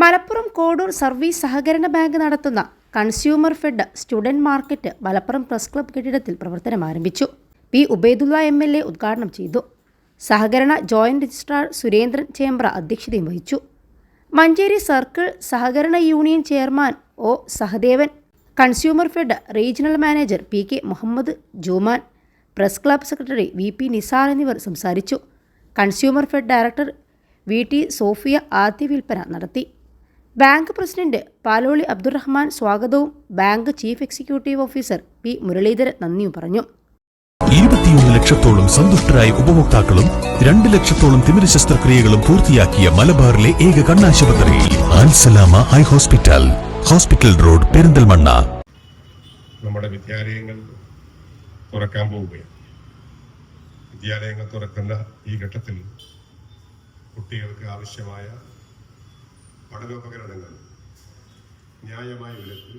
Malappuram Kodur service സഹകരണ bank നടത്തുന്ന consumer fed student market Malappuram press club കെട്ടിടത്തിൽ പ്രവർത്തനം ആരംഭിച്ചു. P. Ubaidulla M. L. A ഉദ്ഘാടനം ചെയ്തു. സഹകരണ ജോയിന്റ് രജിസ്ട്രാർ സുരേന്ദ്രൻ ചേംബ്ര അധ്യക്ഷതയും വഹിച്ചു. മഞ്ചേരി സർക്കിൾ സഹകരണ union chairman O. Sahadevan consumer fed regional manager P. K. Muhammad Juman press club secretary V. P. Nisar എന്നിവർ സംസാരിച്ചു. Consumer fed director V. T. Sofia ആദ്യ വിൽപ്പന നടത്തി. ബാങ്ക് പ്രസിഡന്റ് പാലോളി അബ്ദുറഹ്മാൻ സ്വാഗതവും bank chief executive officer P Muraleedharan നന്ദിയും പറഞ്ഞു. ഇരുപത്തിയൊന്ന് ലക്ഷത്തോളം സന്തുഷ്ടരായ ഉപഭോക്താക്കളും രണ്ട് ലക്ഷത്തോളം തിമിര ശസ്ത്രക്രിയകളും പൂർത്തിയാക്കിയ മലബാറിലെ ഏക കണ്ണാശുപത്രി Alsalama eye hospital hospital road Perinthalmanna. നമ്മുടെ വിദ്യാലയങ്ങൾ തുറക്കാൻ പോവുകയാണ്. വിദ്യാലയങ്ങൾ തുറക്കുന്ന ഈ ഘട്ടത്തിൽ കുട്ടികൾക്ക് ആവശ്യമായ പഠനോപകരണങ്ങൾ. ന്യായമായ വിലക്ക്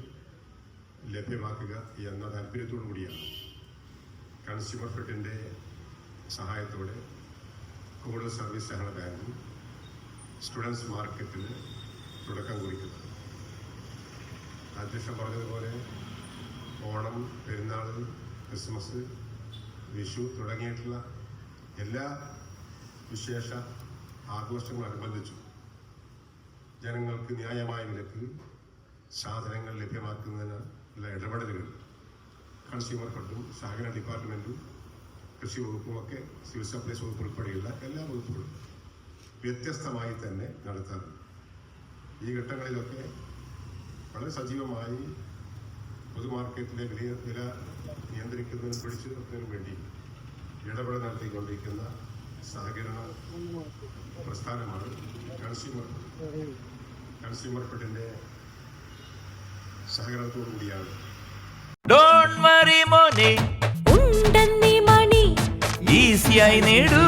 ലഭ്യമാക്കുക എന്ന താല്പര്യത്തോടു കൂടിയാണ്. കൺസ്യൂമർ ഫെഡിന്റെ സഹായത്തോടെ കൂടുതൽ സർവീസ് സഹകരണ ബാങ്കും സ്റ്റുഡൻസ് മാർക്കറ്റിന് തുടക്കം കുറിക്കുന്നത്. അധ്യക്ഷൻ പറഞ്ഞതുപോലെ ഓണം പെരുന്നാൾ ക്രിസ്മസ് വിഷു തുടങ്ങിയിട്ടുള്ള എല്ലാ വിശേഷ ആഘോഷങ്ങളനുബന്ധിച്ചും ജനങ്ങൾക്ക് ന്യായമായ വിലക്ക് സാധനങ്ങൾ ലഭ്യമാക്കുന്നതിന് ഉള്ള ഇടപെടലുകൾ കൺസ്യൂമർ ഫണ്ടും സഹകരണ ഡിപ്പാർട്ട്മെന്റും കൃഷി വകുപ്പും ഒക്കെ സിവിൽ സപ്ലൈസ് വകുപ്പ് ഉൾപ്പെടെയുള്ള എല്ലാ വകുപ്പുകളും വ്യത്യസ്തമായി തന്നെ നടത്താറുണ്ട്. ഈ ഘട്ടങ്ങളിലൊക്കെ വളരെ സജീവമായി പൊതുമാർക്കറ്റിലെ വില വില നിയന്ത്രിക്കുന്നതിനും പിടിച്ചു നിർത്തുന്നതിനും വേണ്ടി ഇടപെടൽ നടത്തിക്കൊണ്ടിരിക്കുന്ന സഹകരണ പ്രസ്ഥാനമാണ് കൺസ്യൂമർ കൺസ്യൂമർ ഫെഡിന്റെ സഹകരണത്തോടു കൂടിയാണ്. ഡോണ്ട് വറി മോനെ. ഉണ്ടെന്നീ മണി. ഈസിയായി നേടൂ.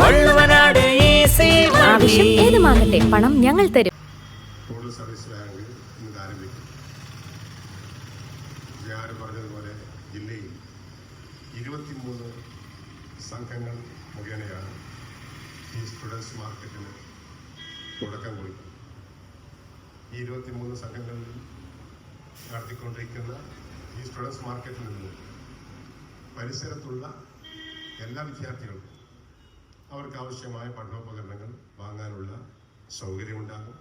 വള്ളുവനാട് ഈസി ആവശ്യം ഏതുമാകട്ടെ പണം ഞങ്ങൾ തരും. കൂടുതൽ സർവീസ് ബാങ്ക് ഇന്ന് ആരംഭിക്കും ഞാൻ പറഞ്ഞതുപോലെ ജില്ലയിൽ ഇരുപത്തിമൂന്ന് സംഘങ്ങൾ മുഖേനയാണ് ഈ സ്റ്റുഡൻസ് മാർക്കറ്റിന് തുടക്കം കുറിക്കുന്നത്. ഈ ഇരുപത്തിമൂന്ന് സംഘങ്ങളിൽ നടത്തിക്കൊണ്ടിരിക്കുന്ന ഈ സ്റ്റുഡൻസ് മാർക്കറ്റിൽ നിന്ന് പരിസരത്തുള്ള എല്ലാ വിദ്യാർത്ഥികൾക്കും അവർക്ക് ആവശ്യമായ പഠനോപകരണങ്ങൾ വാങ്ങാനുള്ള സൗകര്യമുണ്ടാകും.